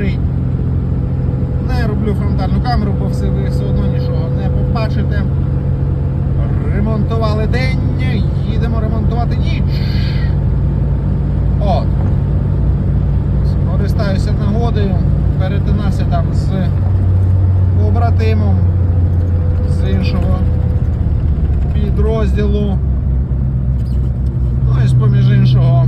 добрий. Не роблю фронтальну камеру, бо все, ви все одно нічого не побачите. Ремонтували день, їдемо ремонтувати ніч. От. Скористаюся нагодою, перетинався там з побратимом з іншого підрозділу. Ну і з-поміж іншого.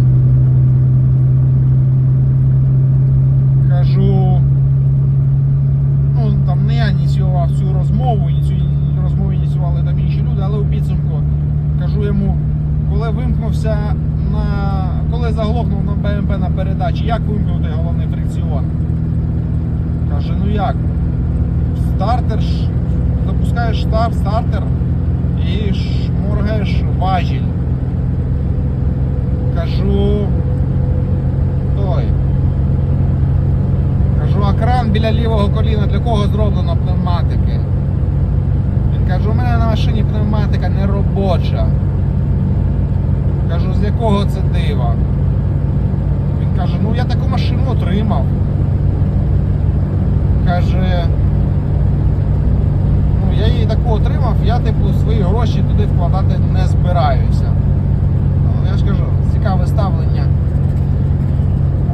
Кажу. Ну, там не я ініціював цю розмову, цю розмову ініціювали там інші люди, але у підсумку кажу коли вимкнувся на. коли заглохнув на БМП на передачі, як вимкнути головний фрикціон? Каже, ну як? Стартер запускаєш старт, стартер і шморгаєш важіль. Кажу. Той. Кажу, а кран біля лівого коліна для кого зроблено пневматики? Каже, у мене на машині пневматика не робоча. Кажу, з якого це дива? Він каже, ну я таку машину отримав. Каже, ну я її таку отримав, я типу свої гроші туди вкладати не збираюся. Ну, я ж кажу, цікаве ставлення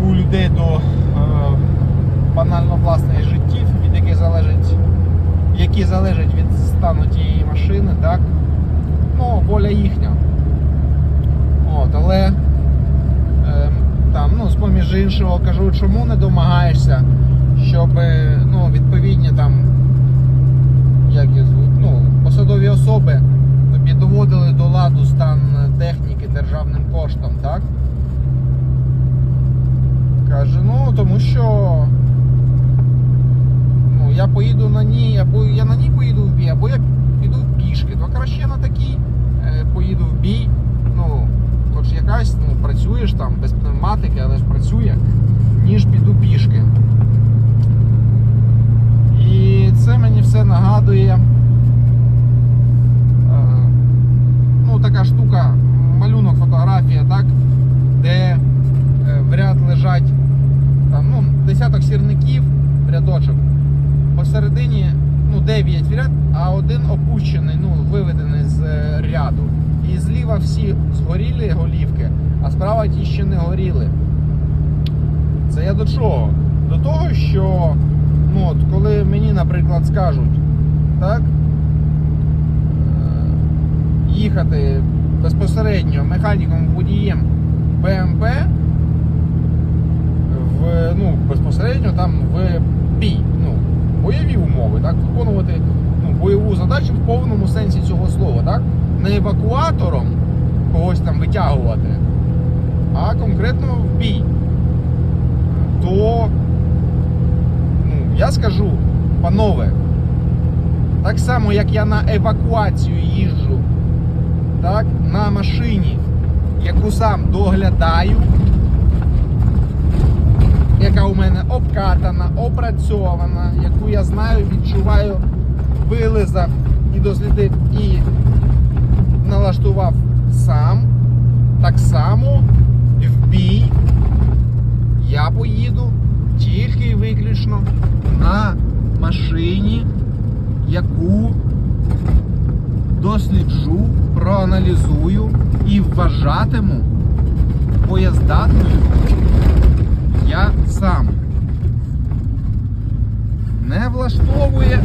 у людей до е, банально власних життів, від яких залежить, які залежать від стану тієї машини, так? Ну, воля їхня. От, але е, там, ну, з-поміж іншого кажу, чому не домагаєшся, щоб ну, відповідні там як їх звуть, ну, посадові особи тобі доводили до ладу стан техніки державним коштом, так? Каже, ну тому що я поїду на ній, або я на ній поїду в бій, або я піду в пішки. То краще на такій е, поїду в бій. Ну, хоч якась, ну, працюєш там без пневматики, але ж працює, ніж піду пішки. І це мені все нагадує. е, Ну, така штука, малюнок, фотографія, так? Де е, в ряд лежать там, ну, десяток сірників в рядочок. Посередині ну, 9 в ряд, а один опущений, ну, виведений з е, ряду. І зліва всі згоріли голівки, а справа ті ще не горіли. Це я до чого? До того, що ну, от, коли мені, наприклад, скажуть, так, е, їхати безпосередньо механіком водієм БМП в, ну, безпосередньо там в бій, ну, бойові умови, так, виконувати ну, бойову задачу в повному сенсі цього слова, так? Не евакуатором когось там витягувати, а конкретно в бій. То ну, я скажу, панове, так само як я на евакуацію їжджу, так, на машині, яку сам доглядаю, яка у мене обкатана, опрацьована, яку я знаю, відчуваю, вилизав і дослідив і налаштував сам, так само в бій. Я поїду тільки і виключно на машині, яку досліджу, проаналізую і вважатиму боєздатною я сам. Не влаштовує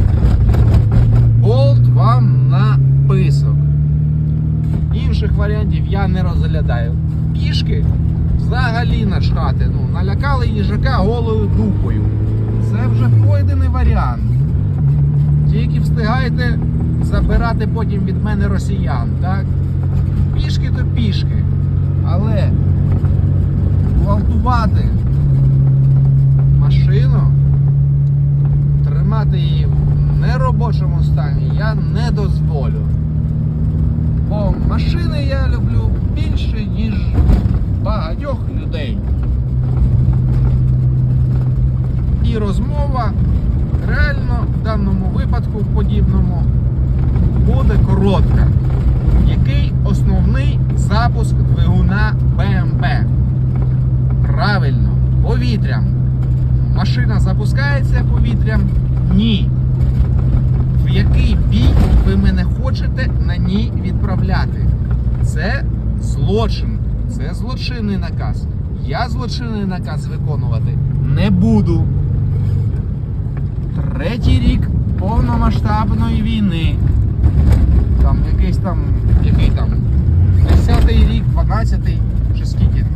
болт вам на писок. Інших варіантів не розглядаю. Пішки взагалі начхати. Ну, налякали їжака голою дупою. Це вже пройдений варіант. Тільки встигайте забирати потім від мене росіян, так? Пішки то пішки. Але гвалтувати машину, тримати її в неробочому стані я не дозволю. Бо машини я люблю більше, ніж багатьох людей. І розмова реально в даному випадку подібному буде коротка. Який основний запуск двигуна БМП? Правильно, повітрям. машина запускається повітрям? Ні. В який бій ви мене хочете на ній відправляти? Це злочин. Це злочинний наказ. Я злочинний наказ виконувати не буду. Третій рік повномасштабної війни. Там якийсь там, який там, 10-й рік, 12-й, чи скільки.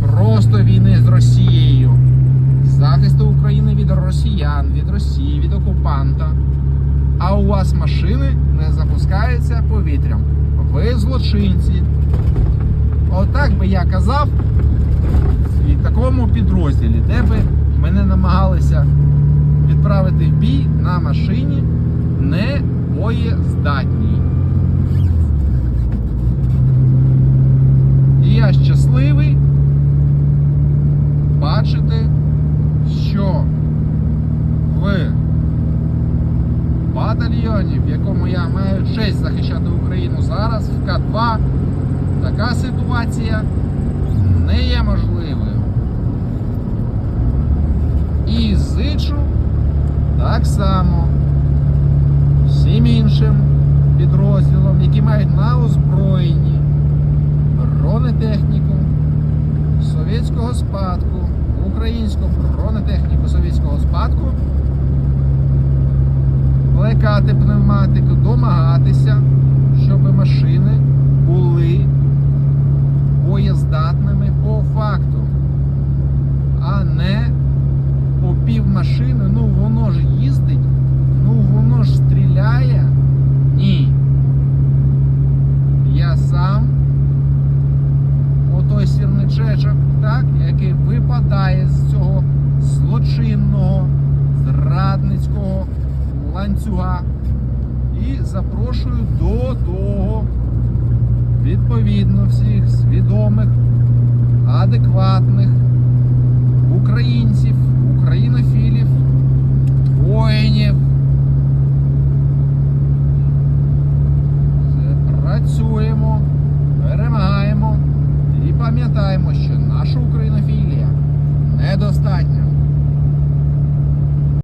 Просто війни з Росією. Захисту України від росіян, від Росії, від окупанта. А у вас машини не запускаються повітрям. Ви злочинці. Отак би я казав в такому підрозділі, де би мене намагалися відправити в бій на машині не боєздатній. І я щасливий бачити, що в батальйоні, в якому я маю честь захищати Україну зараз, в К2, така ситуація не є можливою. І зичу так само всім іншим підрозділам, які мають на озброєнні бронетехніку совєтського спадку, українську бронетехніку совєтського спадку, плекати пневматику, домагатися, машини були боєздатними по факту, а не по пів машини, ну воно ж їздить, ну воно ж стріляє. Ні. Я сам отой сірничечок, так, який випадає з цього злочинного, зрадницького ланцюга і запрошую до того відповідно всіх свідомих, адекватних українців, українофілів, воїнів.